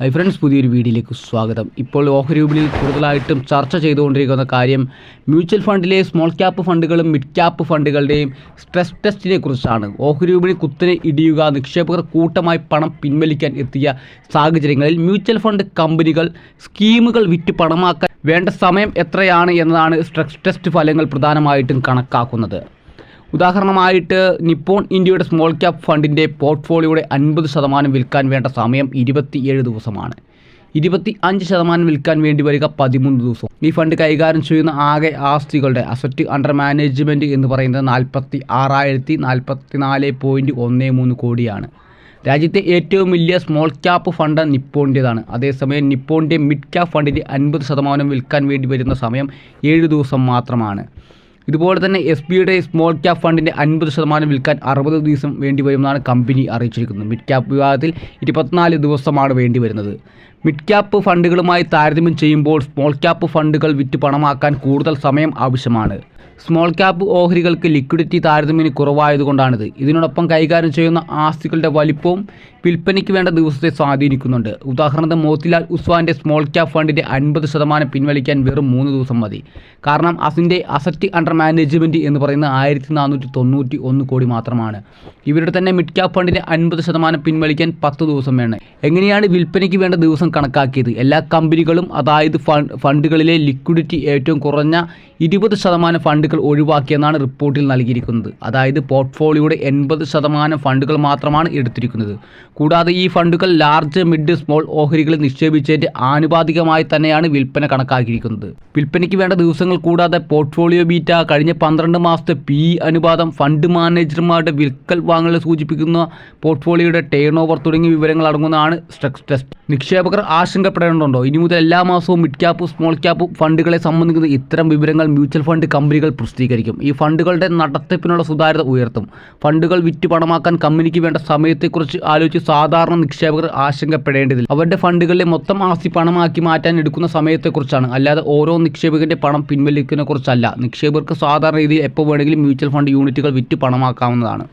Hi friends പുതിയൊരു വീഡിയോയിലേക്ക് സ്വാഗതം. ഇപ്പോൾ ഓഹരി വിപണിയിൽ കൂടുതലായിട്ടും ചർച്ച ചെയ്തുകൊണ്ടിരിക്കുന്ന കാര്യം മ്യൂച്വൽ ഫണ്ടിലെ സ്മോൾ ക്യാപ്പ് ഫണ്ടുകളും മിഡ് ക്യാപ്പ് ഫണ്ടുകളുടെയും സ്ട്രെസ് ടെസ്റ്റിനെ കുറിച്ചാണ്. ഓഹരി വിപണി കുത്തിനെ ഇടിയുക നിക്ഷേപകർ കൂട്ടമായി പണം പിൻവലിക്കാൻ എത്തിയ സാഹചര്യങ്ങളിൽ മ്യൂച്വൽ ഫണ്ട് കമ്പനികൾ സ്കീമുകൾ വിറ്റ് പണമാക്കാൻ വേണ്ട സമയം എത്രയാണ് എന്നതാണ് സ്ട്രെസ് ടെസ്റ്റ് ഫലങ്ങൾ പ്രധാനമായിട്ടും കണക്കാക്കുന്നത്. ഉദാഹരണമായിട്ട് നിപ്പോൺ ഇന്ത്യയുടെ സ്മോൾ ക്യാപ് ഫണ്ടിന്റെ പോർട്ട്ഫോളിയോയുടെ അൻപത് ശതമാനം വിൽക്കാൻ വേണ്ട സമയം ഇരുപത്തിയേഴ് ദിവസമാണ്. ഇരുപത്തി അഞ്ച് ശതമാനം വിൽക്കാൻ വേണ്ടി വരിക പതിമൂന്ന് ദിവസം. ഈ ഫണ്ട് കൈകാര്യം ചെയ്യുന്ന ആകെ ആസ്തികളുടെ അസറ്റ് അണ്ടർ മാനേജ്മെന്റ് എന്ന് പറയുന്നത് നാൽപ്പത്തി ആറായിരത്തി നാൽപ്പത്തി നാല് പോയിന്റ് ഒന്ന് മൂന്ന് കോടിയാണ്. രാജ്യത്തെ ഏറ്റവും വലിയ സ്മോൾ ക്യാപ്പ് ഫണ്ട് നിപ്പോണിന്റേതാണ്. അതേസമയം നിപ്പോണിന്റെ മിഡ് ക്യാപ്പ് ഫണ്ടിന്റെ അൻപത് ശതമാനം വിൽക്കാൻ വേണ്ടി വരുന്ന സമയം ഏഴ് ദിവസം മാത്രമാണ്. ഇതുപോലെ തന്നെ എസ് ബിയുടെ സ്മോൾ ക്യാപ് ഫണ്ടിന്റെ അൻപത് ശതമാനം വിൽക്കാൻ അറുപത് ദിവസം വേണ്ടി വരുമെന്നാണ് കമ്പനി അറിയിച്ചിരിക്കുന്നത്. മിഡ് ക്യാപ് വിഭാഗത്തിൽ ഇരുപത്തിനാല് ദിവസമാണ് വേണ്ടി വരുന്നത്. മിഡ് ക്യാപ്പ് ഫണ്ടുകളുമായി താരതമ്യം ചെയ്യുമ്പോൾ സ്മോൾ ക്യാപ്പ് ഫണ്ടുകൾ വിറ്റ് പണമാക്കാൻ കൂടുതൽ സമയം ആവശ്യമാണ്. സ്മോൾ ക്യാപ്പ് ഓഹരികൾക്ക് ലിക്വിഡിറ്റി താരതമ്യേന കുറവായതുകൊണ്ടാണിത്. ഇതിനോടൊപ്പം കൈകാര്യം ചെയ്യുന്ന ആസ്തികളുടെ വലിപ്പവും വിൽപ്പനയ്ക്ക് വേണ്ട ദിവസത്തെ സ്വാധീനിക്കുന്നുണ്ട്. ഉദാഹരണത്തിന് മോത്തിലാൽ ഉസ്വാന്റെ സ്മോൾ ക്യാപ്പ് ഫണ്ടിന്റെ അൻപത് ശതമാനം പിൻവലിക്കാൻ വെറും മൂന്ന് ദിവസം മതി. കാരണം അതിന്റെ അസറ്റ് അണ്ടർ മാനേജ്മെന്റ് എന്ന് പറയുന്നത് ആയിരത്തി നാനൂറ്റി തൊണ്ണൂറ്റി ഒന്ന് കോടി മാത്രമാണ്. ഇവരുടെ തന്നെ മിഡ് ക്യാപ്പ് ഫണ്ടിന്റെ അൻപത് ശതമാനം പിൻവലിക്കാൻ പത്ത് ദിവസം വേണം. എങ്ങനെയാണ് വിൽപ്പനയ്ക്ക് വേണ്ട ദിവസം കണക്കാക്കിയത്? എല്ലാ കമ്പനികളും അതായത് ഫണ്ടുകളിലെ ലിക്വിഡിറ്റി ഏറ്റവും കുറഞ്ഞ ഇരുപത് ശതമാനം ഫണ്ടുകൾ ഒഴിവാക്കിയെന്നാണ് റിപ്പോർട്ടിൽ നൽകിയിരിക്കുന്നത്. അതായത് പോർട്ട്ഫോളിയോയുടെ എൺപത് ശതമാനം ഫണ്ടുകൾ മാത്രമാണ് എടുത്തിരിക്കുന്നത്. കൂടാതെ ഈ ഫണ്ടുകൾ ലാർജ് മിഡ് സ്മോൾ ഓഹരികളിൽ നിക്ഷേപിച്ചതിന്റെ ആനുപാതികമായി തന്നെയാണ് വിൽപ്പന കണക്കാക്കിയിരിക്കുന്നത്. വിൽപ്പനയ്ക്ക് വേണ്ട ദിവസങ്ങൾ കൂടാതെ പോർട്ട്ഫോളിയോ ബീറ്റ കഴിഞ്ഞ പന്ത്രണ്ട് മാസത്തെ പി അനുപാതം ഫണ്ട് മാനേജർമാരുടെ വിൽക്കൽ വാങ്ങൽ സൂചിപ്പിക്കുന്ന പോർട്ട്ഫോളിയോയുടെ ടേൺ ഓവർ തുടങ്ങിയ വിവരങ്ങൾ അടങ്ങുന്നതാണ് സ്ട്രെസ് ടെസ്റ്റ്. നിക്ഷേപകർ ആശങ്കപ്പെടേണ്ടതുണ്ടോ? ഇനി മുതൽ എല്ലാ മാസവും മിഡ് ക്യാപ്പ് സ്മോൾ ക്യാപ്പ് ഫണ്ടുകളെ സംബന്ധിക്കുന്ന ഇത്തരം വിവരങ്ങൾ മ്യൂച്വൽ ഫണ്ട് കമ്പനികൾ പ്രസിദ്ധീകരിക്കും. ഈ ഫണ്ടുകളുടെ നടത്തിപ്പിനുള്ള സുതാര്യത ഉയർത്തും. ഫണ്ടുകൾ വിറ്റ് പണമാക്കാൻ കമ്പനിക്ക് വേണ്ട സമയത്തെക്കുറിച്ച് ആലോചിച്ച് സാധാരണ നിക്ഷേപകർ ആശങ്കപ്പെടേണ്ടതില്ല. അവരുടെ ഫണ്ടുകളിലെ മൊത്തം ആസ്തി പണമാക്കി മാറ്റാൻ എടുക്കുന്ന സമയത്തെക്കുറിച്ചാണ്. അല്ലാതെ ഓരോ നിക്ഷേപകന്റെ പണം പിൻവലിക്കുന്നതിനെക്കുറിച്ചല്ല. നിക്ഷേപകർക്ക് സാധാരണ രീതിയിൽ എപ്പോൾ വേണമെങ്കിലും മ്യൂച്വൽ ഫണ്ട് യൂണിറ്റുകൾ വിറ്റ് പണമാക്കാവുന്നതാണ്.